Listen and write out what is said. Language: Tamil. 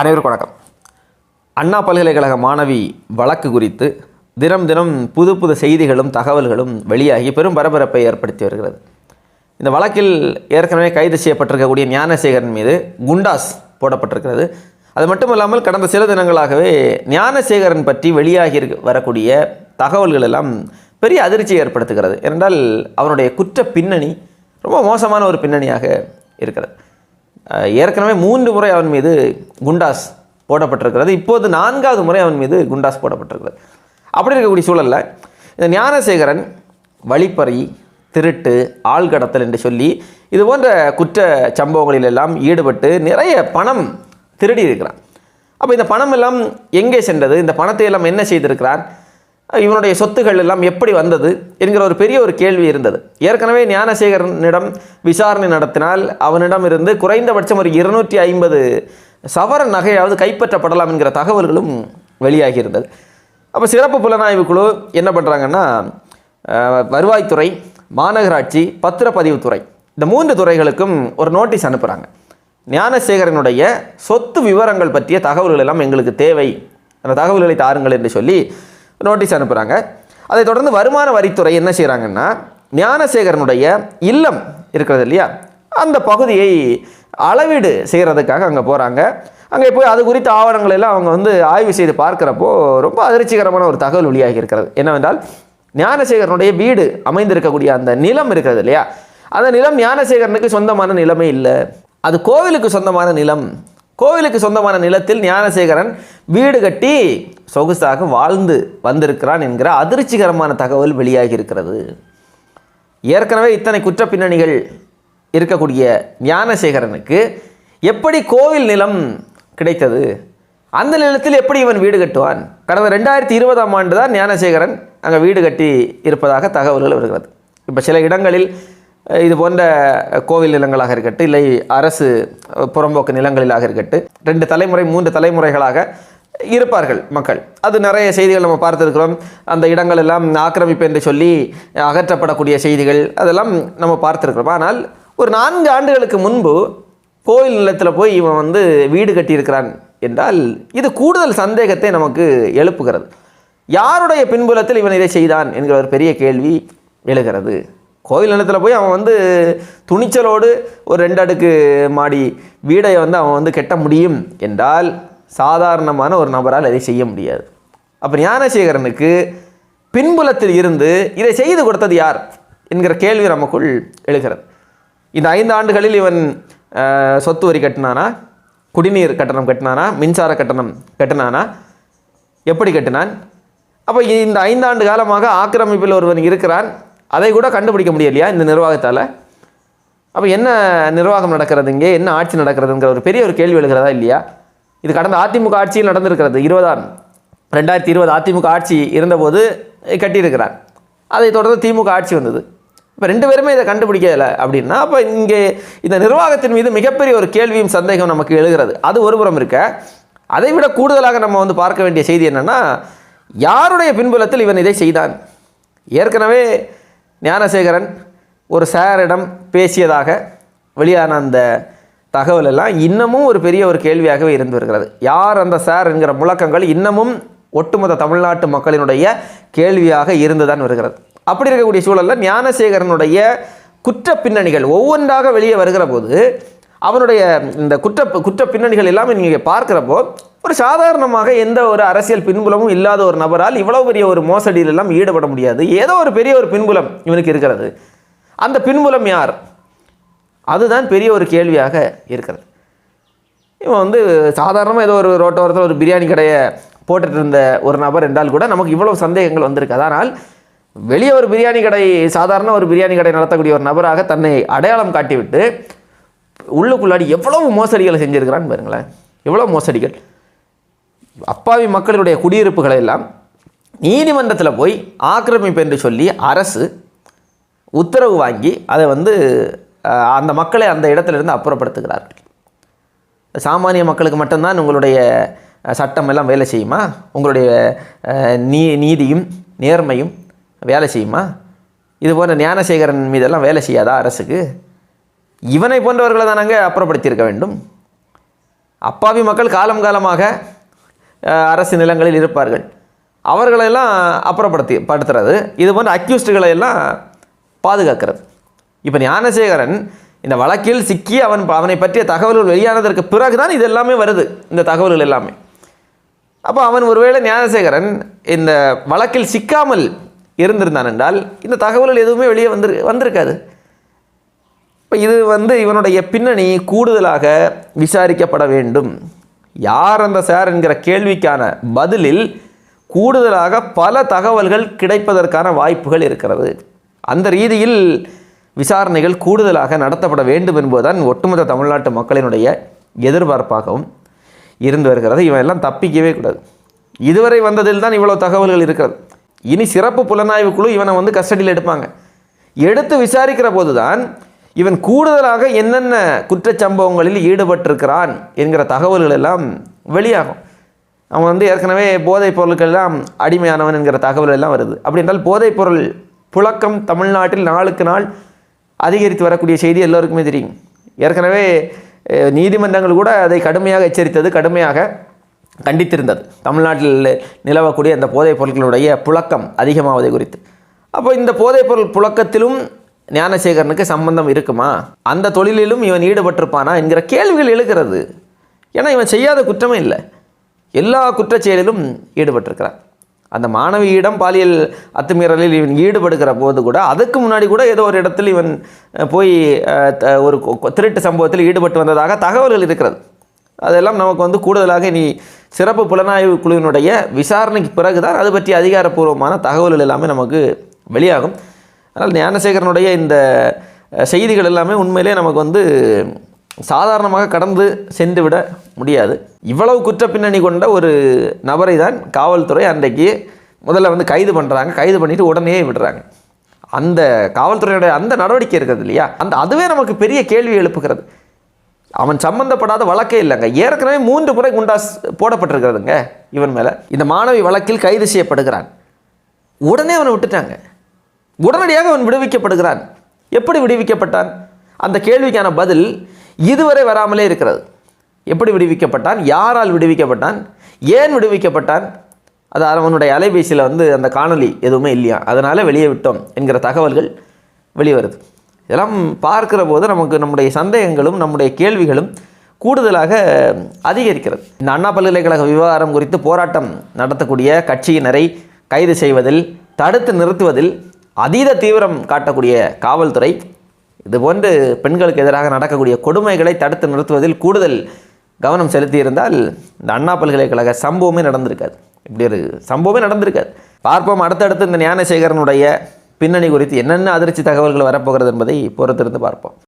அனைவருக்கும் வணக்கம். அண்ணா பல்கலைக்கழக மாணவி வழக்கு குறித்து தினம் தினம் புது புது செய்திகளும் தகவல்களும் வெளியாகி பெரும் பரபரப்பை ஏற்படுத்தி வருகிறது. இந்த வழக்கில் ஏற்கனவே கைது செய்யப்பட்டிருக்கக்கூடிய ஞானசேகரன் மீது குண்டாஸ் போடப்பட்டிருக்கிறது. அது மட்டும் இல்லாமல் கடந்த சில தினங்களாகவே ஞானசேகரன் பற்றி வெளியாகி வரக்கூடிய தகவல்கள் எல்லாம் பெரிய அதிர்ச்சியை ஏற்படுத்துகிறது. ஏனென்றால் அவனுடைய குற்ற பின்னணி ரொம்ப மோசமான ஒரு பின்னணியாக இருக்கிறது. ஏற்கனவே மூன்று முறை அவன் மீது குண்டாஸ் போடப்பட்டிருக்கிறது. இப்போது நான்காவது முறை அவன் மீது குண்டாஸ் போடப்பட்டிருக்கிறது. அப்படி இருக்கக்கூடிய சூழலில் இந்த ஞானசேகரன் வழிப்பறி திருட்டு ஆள்கடத்தல் என்று சொல்லி இது போன்ற குற்ற சம்பவங்களில் எல்லாம் ஈடுபட்டு நிறைய பணம் திருடி இருக்கிறான். அப்போ இந்த பணம் எல்லாம் எங்கே சென்றது? இந்த பணத்தை எல்லாம் என்ன செய்திருக்கிறான்? இவனுடைய சொத்துக்கள் எல்லாம் எப்படி வந்தது என்கிற ஒரு பெரிய ஒரு கேள்வி இருந்தது. ஏற்கனவே ஞானசேகரனிடம் விசாரணை நடத்தினால் அவனிடம் இருந்து குறைந்தபட்சம் ஒரு இருநூற்றி ஐம்பது சவரன் நகையாவது கைப்பற்றப்படலாம் என்கிற தகவல்களும் வெளியாகி இருந்தது. அப்போ சிறப்பு புலனாய்வு குழு என்ன பண்ணுறாங்கன்னா வருவாய்த்துறை மாநகராட்சி பத்திரப்பதிவுத்துறை இந்த மூன்று துறைகளுக்கும் ஒரு நோட்டீஸ் அனுப்புகிறாங்க ஞானசேகரனுடைய சொத்து விவரங்கள் பற்றிய தகவல்கள் எல்லாம் எங்களுக்கு தேவை. அந்த தகவல்களை தாருங்கள் என்று சொல்லி நோட்டீஸ் அனுப்புகிறாங்க அதைத் தொடர்ந்து வருமான வரித்துறை என்ன செய்கிறாங்கன்னா ஞானசேகரனுடைய இல்லம் இருக்கிறது இல்லையா? அந்த பகுதியை அளவீடு செய்கிறதுக்காக அங்கே போகிறாங்க அங்கே போய் அது குறித்த ஆவணங்கள் எல்லாம் அவங்க வந்து ஆய்வு செய்து பார்க்குறப்போ ரொம்ப அதிர்ச்சிகரமான ஒரு தகவல் வெளியாகி இருக்கிறது. என்னவென்றால் ஞானசேகரனுடைய வீடு அமைந்திருக்கக்கூடிய அந்த நிலம் இருக்கிறது இல்லையா? அந்த நிலம் ஞானசேகரனுக்கு சொந்தமான நிலமே இல்லை. அது கோவிலுக்கு சொந்தமான நிலம். கோவிலுக்கு சொந்தமான நிலத்தில் ஞானசேகரன் வீடு கட்டி சொகுசாக வாழ்ந்து வந்திருக்கிறான் என்கிற அதிர்ச்சிகரமான தகவல் வெளியாகி இருக்கிறது. ஏற்கனவே இத்தனை குற்ற பின்னணிகள் இருக்கக்கூடிய ஞானசேகரனுக்கு எப்படி கோவில் நிலம் கிடைத்தது? அந்த நிலத்தில் எப்படி இவன் வீடு கட்டுவான்? கடந்த ரெண்டாயிரத்தி இருபதாம் ஆண்டு தான் ஞானசேகரன் அங்கே வீடு கட்டி இருப்பதாக தகவல்கள் வருகிறது. இப்போ சில இடங்களில் இது போன்ற கோவில் நிலங்களாக இருக்கட்டும் இல்லை அரசு புறம்போக்கு நிலங்களிலாக இருக்கட்டும் ரெண்டு தலைமுறை மூன்று தலைமுறைகளாக இருப்பார்கள் மக்கள். அது நிறைய செய்திகள் நம்ம பார்த்துருக்கிறோம். அந்த இடங்கள் எல்லாம் ஆக்கிரமிப்பு என்று சொல்லி அகற்றப்படக்கூடிய செய்திகள் அதெல்லாம் நம்ம பார்த்துருக்கிறோம். ஆனால் ஒரு நான்கு ஆண்டுகளுக்கு முன்பு கோயில் நிலத்தில் போய் இவன் வந்து வீடு கட்டியிருக்கிறான் என்றால் இது கூடுதல் சந்தேகத்தை நமக்கு எழுப்புகிறது. யாருடைய பின்புலத்தில் இவன் இதை செய்தான் என்கிற ஒரு பெரிய கேள்வி எழுகிறது. கோயில் நிலத்தில் போய் அவன் வந்து துணிச்சலோடு ஒரு ரெண்டு அடுக்கு மாடி வீடை வந்து அவன் வந்து கட்ட முடியும் என்றால் சாதாரணமான ஒரு நபரால் அதை செய்ய முடியாது. அப்போ ஞானசேகரனுக்கு பின்புலத்தில் இருந்து இதை செய்து கொடுத்தது யார்? என்கிற கேள்வி நமக்குள் எழுகிறது. இந்த ஐந்து ஆண்டுகளில் இவன் சொத்து வரி கட்டினானா? குடிநீர் கட்டணம் கட்டினானா? மின்சார கட்டணம் கட்டினானா? எப்படி கட்டினான்? அப்போ இந்த ஐந்தாண்டு காலமாக ஆக்கிரமிப்பில் ஒருவன் இருக்கிறான். அதை கூட கண்டுபிடிக்க முடியலையா இந்த நிர்வாகத்தால்? அப்போ என்ன நிர்வாகம் நடக்கிறது இங்கே? என்ன ஆட்சி நடக்கிறதுங்கிற ஒரு பெரிய ஒரு கேள்வி எழுகிறதா இல்லையா? இது கடந்த அதிமுக ஆட்சியில் நடந்திருக்கிறது. இருபதாம் ரெண்டாயிரத்தி இருபது அதிமுக ஆட்சி இருந்தபோது கட்டியிருக்கிறார். அதை தொடர்ந்து திமுக ஆட்சி வந்தது. இப்போ ரெண்டு பேருமே இதை கண்டுபிடிக்கல அப்படின்னா அப்போ இங்கே இந்த நிர்வாகத்தின் மீது மிகப்பெரிய ஒரு கேள்வியும் சந்தேகம் நமக்கு எழுகிறது. அது ஒரு புறம் இருக்க அதை விட கூடுதலாக நம்ம வந்து பார்க்க வேண்டிய செய்தி என்னென்னா யாருடைய பின்புலத்தில் இவன் இதை செய்தான்? ஏற்கனவே ஞானசேகரன் ஒரு சாரிடம் பேசியதாக வெளியான அந்த தகவல் எல்லாம் இன்னமும் ஒரு பெரிய ஒரு கேள்வியாகவே இருந்து வருகிறது. யார் அந்த சார் என்கிற முழக்கங்கள் இன்னமும் ஒட்டுமொத்த தமிழ்நாட்டு மக்களினுடைய கேள்வியாக இருந்துதான் வருகிறது. அப்படி இருக்கக்கூடிய சூழலில் ஞானசேகரனுடைய குற்ற பின்னணிகள் ஒவ்வொன்றாக வெளியே வருகிற போது அவனுடைய இந்த குற்ற குற்ற பின்னணிகள் எல்லாமே நீங்கள் பார்க்குறப்போ ஒரு சாதாரணமாக எந்த ஒரு அரசியல் பின்புலமும் இல்லாத ஒரு நபரால் இவ்வளோ பெரிய ஒரு மோசடியில் எல்லாம் ஈடுபட முடியாது. ஏதோ ஒரு பெரிய ஒரு பின்புலம் இவனுக்கு இருக்கிறது. அந்த பின்புலம் யார்? அதுதான் பெரிய ஒரு கேள்வியாக இருக்கிறது. இவன் வந்து சாதாரணமாக ஏதோ ஒரு ரோட்டோரத்தில் ஒரு பிரியாணி கடையை போட்டுட்டு இருந்த ஒரு நபர் என்றால் கூட நமக்கு இவ்வளவு சந்தேகங்கள் வந்திருக்கு ஆனால் வெளியே ஒரு பிரியாணி கடை சாதாரண ஒரு பிரியாணி கடை நடத்தக்கூடிய ஒரு நபராக தன்னை அடையாளம் காட்டிவிட்டு உள்ளுக்குள்ளாடி எவ்வளவு மோசடிகளை செஞ்சுருக்கிறான்னு பாருங்களேன். எவ்வளோ மோசடிகள். அப்பாவி மக்களுடைய குடியிருப்புகளை எல்லாம் நீதிமன்றத்தில் போய் ஆக்கிரமிப்பு என்று சொல்லி அரசு உத்தரவு வாங்கி அதை வந்து அந்த மக்களை அந்த இடத்திலிருந்து அப்புறப்படுத்துகிறார்கள் சாமானிய மக்களுக்கு மட்டும்தான் உங்களுடைய சட்டம் எல்லாம் வேலை செய்யுமா? உங்களுடைய நீ நீதியும் நேர்மையும் வேலை செய்யுமா? இது போன்ற ஞானசேகரன் மீதெல்லாம் வேலை செய்யாதா அரசுக்கு? இவனை போன்றவர்களை தானங்க அப்புறப்படுத்தியிருக்க வேண்டும். அப்பாவி மக்கள் காலம் காலமாக அரசு நிலங்களில் இருப்பார்கள். அவர்களெல்லாம் அப்புறப்படுத்தி படுத்துறது. இது போன்ற அக்யூஸ்டுகளை எல்லாம் பாதுகாக்கிறது. இப்போ ஞானசேகரன் இந்த வழக்கில் சிக்கி அவன் அவனை பற்றிய தகவல்கள் வெளியானதற்கு பிறகுதான் இது எல்லாமே வருது இந்த தகவல்கள் எல்லாமே. அப்போ அவன் ஒருவேளை ஞானசேகரன் இந்த வழக்கில் சிக்காமல் இருந்திருந்தான் என்றால் இந்த தகவல்கள் எதுவுமே வெளியே வந்து வந்திருக்காது. இப்போ இது வந்து இவனுடைய பின்னணி கூடுதலாக விசாரிக்கப்பட வேண்டும். யார் அந்த சார் என்கிற கேள்விக்கான பதிலில் கூடுதலாக பல தகவல்கள் கிடைப்பதற்கான வாய்ப்புகள் இருக்கிறது. அந்த ரீதியில் விசாரணைகள் கூடுதலாக நடத்தப்பட வேண்டும் என்பதுதான் ஒட்டுமொத்த தமிழ்நாட்டு மக்களினுடைய எதிர்பார்ப்பாகவும் இருந்து வருகிறது. இவன் எல்லாம் தப்பிக்கவே கூடாது. இதுவரை வந்ததில் தான் இவ்வளோ தகவல்கள் இருக்கிறது. இனி சிறப்பு புலனாய்வு குழு இவனை வந்து கஸ்டடியில் எடுப்பாங்க. எடுத்து விசாரிக்கிற போது தான் இவன் கூடுதலாக என்னென்ன குற்றச்சம்பவங்களில் ஈடுபட்டிருக்கிறான் என்கிற தகவல்கள் எல்லாம் வெளியாகும். அவன் வந்து ஏற்கனவே போதைப் பொருட்கள் எல்லாம் அடிமையானவன் என்கிற தகவல் எல்லாம் வருது. அப்படி என்றால் போதைப் பொருள் புழக்கம் தமிழ்நாட்டில் நாளுக்கு நாள் அதிகரித்து வரக்கூடிய செய்தி எல்லோருக்குமே தெரியும். ஏற்கனவே நீதிமன்றங்கள் கூட அதை கடுமையாக எச்சரித்தது கடுமையாக கண்டித்திருந்தது. தமிழ்நாட்டில் நிலவக்கூடிய இந்த போதைப் பொருட்களுடைய புழக்கம் அதிகமாவதை குறித்து. அப்போ இந்த போதைப் பொருள் புழக்கத்திலும் ஞானசேகரனுக்கு சம்பந்தம் இருக்குமா? அந்த தொழிலிலும் இவன் ஈடுபட்டிருப்பானா என்கிற கேள்விகள் எழுகிறது. ஏன்னா இவன் செய்யாத குற்றமே இல்லை. எல்லா குற்றச்செயலிலும் ஈடுபட்டிருக்கிறான். அந்த மாணவியிடம் பாலியல் அத்துமீறலில் இவன் ஈடுபடுகிற போது கூட அதுக்கு முன்னாடி கூட ஏதோ ஒரு இடத்தில் இவன் போய் த- ஒரு கொ- திருட்டு சம்பவத்தில் ஈடுபட்டு வந்ததாக தகவல்கள் இருக்கிறது. அதெல்லாம் நமக்கு வந்து கூடுதலாக இனி சிறப்பு புலனாய்வு குழுவினுடைய விசாரணைக்கு பிறகுதான் அது பற்றி அதிகாரப்பூர்வமான தகவல்கள் எல்லாமே நமக்கு வெளியாகும். அதனால் ஞானசேகரனுடைய இந்த செய்திகள் எல்லாமே உண்மையிலே நமக்கு வந்து சாதாரணமாக கடந்து சென்று விட முடியாது. இவ்வளவு குற்ற பின்னணி கொண்ட ஒரு நபரை தான் காவல்துறை அன்றைக்கு முதல்ல வந்து கைது பண்ணுறாங்க கைது பண்ணிட்டு உடனே விடுறாங்க. அந்த காவல்துறையுடைய அந்த நடவடிக்கை இருக்கிறது இல்லையா? அந்த அதுவே நமக்கு பெரிய கேள்வி எழுப்புகிறது. அவன் சம்பந்தப்படாத வழக்கே இல்லைங்க. ஏற்கனவே மூன்று முறை குண்டாஸ் போடப்பட்டிருக்கிறதுங்க இவன் மேலே. இந்த மாணவி வழக்கில் கைது செய்யப்படுகிறான். உடனே அவனை விட்டுட்டாங்க. உடனடியாக அவன் விடுவிக்கப்படுகிறான். எப்படி விடுவிக்கப்பட்டான்? அந்த கேள்விக்கான பதில் இதுவரை வராமலே இருக்கிறது. எப்படி விடுவிக்கப்பட்டான்? யாரால் விடுவிக்கப்பட்டான்? ஏன் விடுவிக்கப்பட்டான்? அது அவனுடைய அலைபேசியில் வந்து அந்த காணொலி எதுவுமே இல்லையா? அதனால் வெளியே விட்டோம் என்கிற தகவல்கள் வெளிவருது. இதெல்லாம் பார்க்கிற போது நமக்கு நம்முடைய சந்தேகங்களும் நம்முடைய கேள்விகளும் கூடுதலாக அதிகரிக்கிறது. இந்த அண்ணா பல்கலைக்கழக விவகாரம் குறித்து போராட்டம் நடத்தக்கூடிய கட்சியினரை கைது செய்வதில் தடுத்து நிறுத்துவதில் அதீத தீவிரம் காட்டக்கூடிய காவல்துறை இதுபோன்று பெண்களுக்கு எதிராக நடக்கக்கூடிய கொடுமைகளை தடுத்து நிறுத்துவதில் கூடுதல் கவனம் செலுத்தியிருந்தால் இந்த அண்ணா பல்கலைக்கழக சம்பவமே நடந்திருக்காது. இப்படி ஒரு சம்பவமே நடந்திருக்காது. பார்ப்போம் அடுத்தடுத்து இந்த ஞானசேகரனுடைய பின்னணி குறித்து என்னென்ன அதிர்ச்சி தகவல்கள் வரப்போகிறது என்பதை பொறுத்திருந்து பார்ப்போம்.